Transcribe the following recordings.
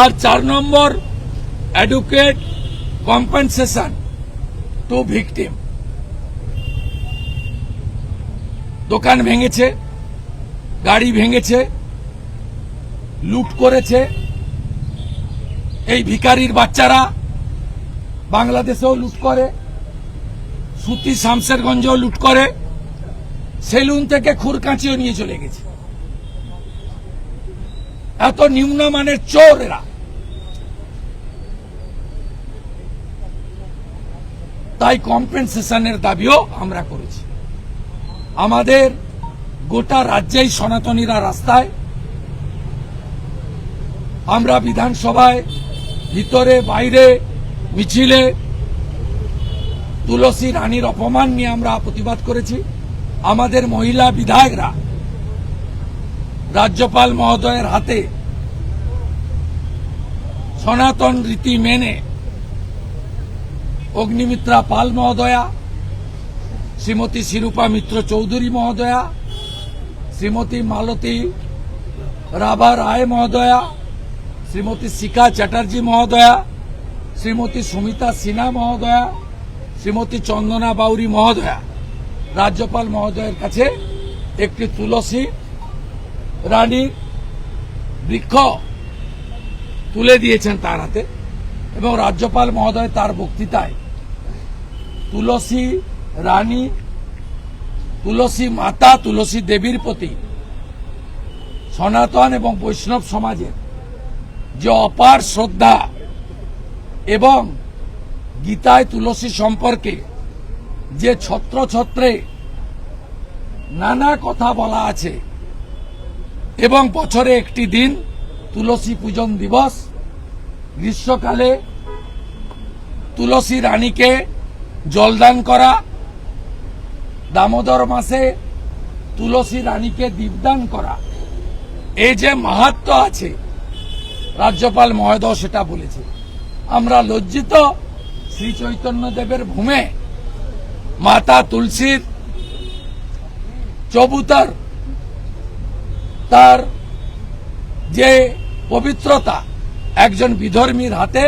আর চার number adequate compensation to victim দোকান ভেঙেছে, গাড়ি ভেঙেছে, লুট করেছে। এই ভিকারির বাচ্চারা বাংলাদেশেও লুট করে, সুতি শামসেরগঞ্জেও লুট করে, সেলুন থেকে খুরকাঁচিও নিয়ে চলে গেছে। এত নিম্নমানের চোর এরা তাই কম্পেনসেশনের দাবিও আমরা করেছি। আমাদের গোটা রাজ্যেই সনাতনীরা রাস্তায় আমরা বিধানসভায় ভিতরে, বাইরে, মিছিলে তুলসী রানীর অপমান নিয়ে আমরা প্রতিবাদ করেছি। আমাদের মহিলা বিধায়করা রাজ্যপাল মহোদয়ের হাতে সনাতন রীতি মেনে অগ্নিমিত্রা পাল মহোদয়া, শ্রীমতী শিরূপা মিত্র চৌধুরী মহোদয়া, শ্রীমতী মালতী রাভা রায় মহোদয়া, শ্রীমতী শিখা চ্যাটার্জি মহোদয়া, শ্রীমতী সুমিতা সিনহা মহোদয়া, শ্রীমতী চন্দনা বাউরি মহোদয়া। রাজ্যপাল মহোদয়ের কাছে একটি তুলসী রানীর বৃক্ষ তুলে দিয়েছেন তার হাতে এবং রাজ্যপাল মহোদয় তার বক্তৃতায় তুলসী রানী, তুলসী মাতা, তুলসী দেবীর প্রতি সনাতন এবং বৈষ্ণব সমাজের যে অপার শ্রদ্ধা এবং গীতায় তুলসী সম্পর্কে যে ছত্র ছত্রে নানা কথা বলা আছে এবং বছরে একটি দিন তুলসী পূজন দিবস। গ্রীষ্মকালে তুলসী রানীকে জলদান করা। দামোদর মাসে তুলসী রানীকে দীপদান করা। এই যে মাহাত্ম আছে, রাজ্যপাল মহোদয় সেটা বলেছে। আমরা লজ্জিত শ্রী চৈতন্য দেবের ভূমে মাতা তুলসীর চবুতার তার যে পবিত্রতা একজন বিধর্মীর হাতে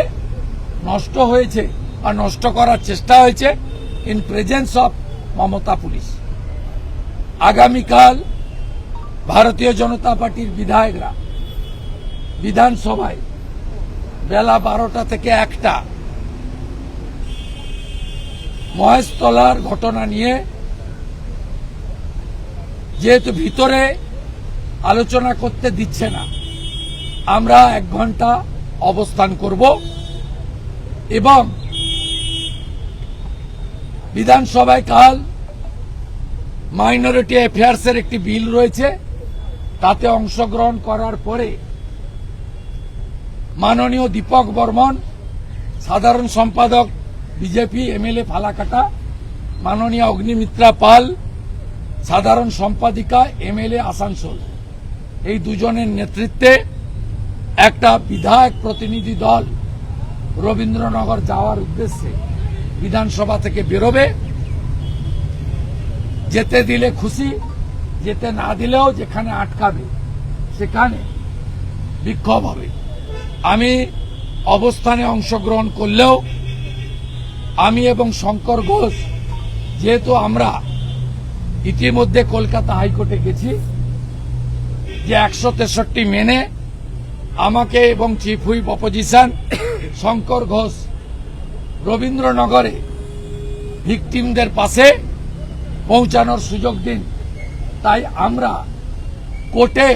নষ্ট হয়েছে আর নষ্ট করার চেষ্টা হয়েছে in presence of Mamata police. আগামীকাল ভারতীয় জনতা পার্টির বিধায়করা বিধানসভায় বেলা বারোটা থেকে একটা মহেশতলার ঘটনা নিয়ে যেহেতু ভিতরে আলোচনা করতে দিচ্ছে না। আমরা এক ঘণ্টা অবস্থান করব এবং বিধানসভায় কাল মাইনরিটি অ্যাফেয়ার্সের একটি বিল রয়েছে, তাতে অংশগ্রহণ করার পরে মাননীয় দীপক বর্মন, সাধারণ সম্পাদক, বিজেপি, এমএলএ ফালাকাটা, মাননীয় অগ্নিমিত্রা পাল, সাধারণ সম্পাদিকা, এমএলএ আসানসোল। এই দুজনের নেতৃত্বে একটা বিধায়ক প্রতিনিধি দল রবীন্দ্রনগর যাওয়ার উদ্দেশ্যে বিধানসভা থেকে বেরোবে। যেতে দিলে খুশি, যেতে না দিলেও যেখানে আটকাবে, সেখানে বিক্ষোভ হবে। আমি অবস্থানে অংশগ্রহণ করলেও আমি এবং শঙ্কর ঘোষ, যেহেতু আমরা ইতিমধ্যে কলকাতা হাইকোর্টে গেছি যে একশো তেষট্টি মেনে আমাকে এবং chief whip opposition Shankar Ghosh রবীন্দ্রনগরে ভিকটিমদের পাশে পৌঁছানোর সুযোগ দিন। তাই আমরা কোর্টে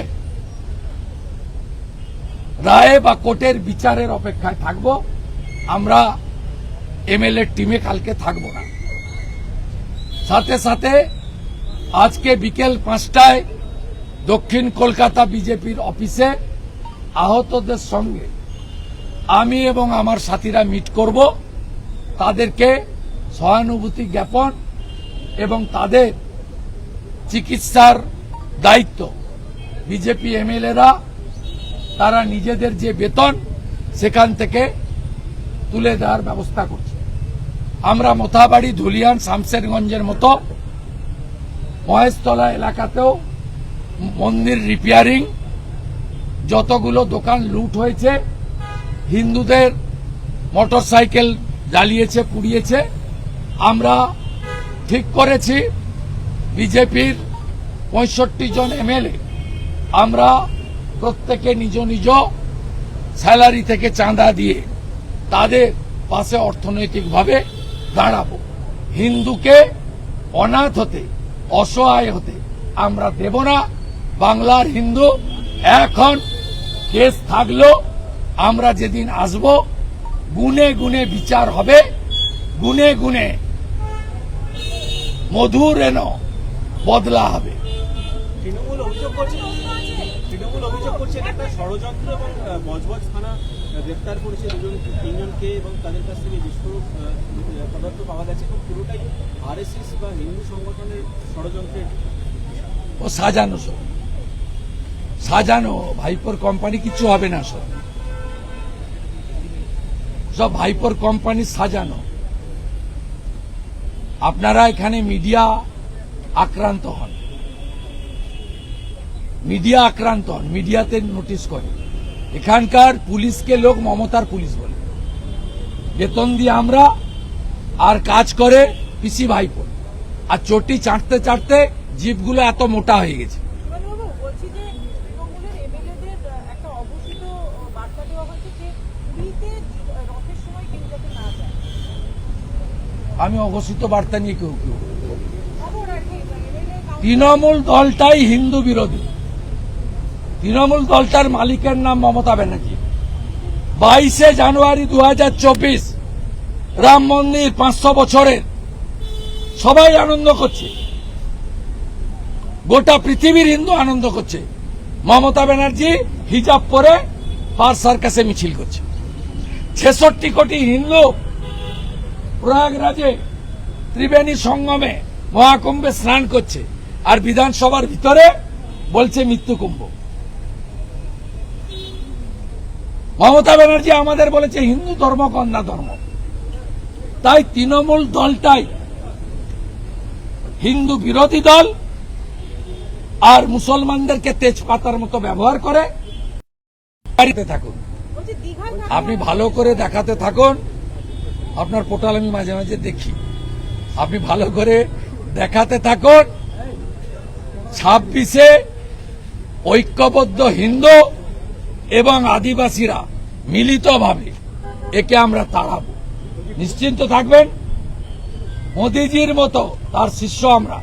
রায়ে বা কোর্টের বিচারের অপেক্ষায় থাকব। আমরা এমএলএ টিমে কালকে থাকব না। সাথে সাথে আজকে বিকেল পাঁচটায় দক্ষিণ কলকাতা বিজেপির অফিসে আহতদের সঙ্গে আমি এবং আমার সাথীরা মিট করব। তাদেরকে সহানুভূতি জ্ঞাপন এবং তাদের চিকিৎসার দায়িত্ব। বিজেপি এমএলএরা, তারা নিজেদের যে বেতন, সেখান থেকে তুলে দেওয়ার ব্যবস্থা করছে। আমরা মোথাবাড়ি, ধুলিয়ান, শামশেরগঞ্জের মতো মহেশতলা এলাকাতেও মন্দির রিপেয়ারিং যতগুলো দোকান লুট হয়েছে, হিন্দুদের মোটর সাইকেল জ্বালিয়েছে, পুড়িয়েছে, আমরা ঠিক করেছি, বিজেপির পঁয়ষট্টি জন এমএলএ, আমরা প্রত্যেকে নিজ নিজ স্যালারি থেকে চাঁদা দিয়ে তাদের পাশে অর্থনৈতিকভাবে দাঁড়াবো। হিন্দুকে অনাথ হতে, অসহায় হতে আমরা দেব না। বাংলার হিন্দু এখন কেস থাকল আমরা যেদিন আসব গুনে গুনে বিচার হবে গুনে গুনে মধুর এন বদলা হবে। তৃণমূল অভিযোগ করছে তৃণমূল অভিযোগ করছেন একটা ষড়যন্ত্র এবং বজবজ থানা গ্রেপ্তার করেছে দুজন তিনজনকে এবং তাদের কাছ থেকে বিস্ফোরক পদার্থ পাওয়া গেছে এবং পুরোটাই আরএসএস বা হিন্দু সংগঠনের ষড়যন্ত্রের ও সাজানো সব। সাজানো, ভাইপোর কোম্পানি কিছু হবে না সব। সব ভাইপোর কোম্পানি সাজানো। আপনারা এখানে মিডিয়া আক্রান্ত হন। মিডিয়া আক্রান্ত হন, মিডিয়াতে নোটিশ করে এখানকার পুলিশকে লোক মমতার পুলিশ বলে। বেতন দিয়ে আমরা আর কাজ করে পিসি ভাইপো। আর চটি চাটতে চাটতে জিপগুলো এত মোটা হয়ে গেছে বাবু বলছি যে তৃণমূলের এমএলএদের একটা অঘোষিত বার্তা দেওয়া হয়েছে যে পুরীতে রথের সময় কেউ যাতে না যায় আমি অঘোষিত বার্তা নিয়ে কেউ কেউ তৃণমূল দলটাই হিন্দু বিরোধী। তৃণমূল দলটার মালিকের নাম মমতা ব্যানার্জি। বাইশে জানুয়ারি দু রাম মন্দির পাঁচশো বছরের। সবাই আনন্দ করছে। গোটা পৃথিবীর হিন্দু আনন্দ করছে। মমতা ব্যানার্জি হিজাব পরে পার সার্কাসে মিছিল করছে। ছেষট্টি কোটি হিন্দু প্রয়াগরাজে ত্রিবেণী সঙ্গমে মহাকুম্ভে স্নান করছে আর বিধানসভার ভিতরে বলছে মৃত্যু কুম্ভ। মমতা ব্যানার্জি আমাদের বলেছে হিন্দু ধর্ম কন্যা ধর্ম। তাই তৃণমূল দলটাই হিন্দু বিরোধী দল আর মুসলমানদেরকে তেজপাতার মতো ব্যবহার করে। থাকুন। আপনি ভালো করে দেখাতে থাকুন। আপনার পোর্টাল আমি মাঝে মাঝে দেখি। আপনি ভালো করে দেখাতে থাকুন। ছাব্বিশে ঐক্যবদ্ধ হিন্দু এবং আদিবাসীরা মিলিতভাবে একে আমরা তাড়াব। নিশ্চিন্ত থাকবেন? মোদিজির মতো তার শিষ্য আমরা।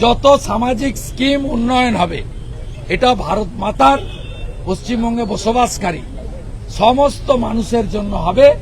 যত সামাজিক স্কিম উন্নয়ন হবে, এটা ভারত মাতার পশ্চিমবঙ্গে বসবাসকারী সমস্ত মানুষের জন্য হবে।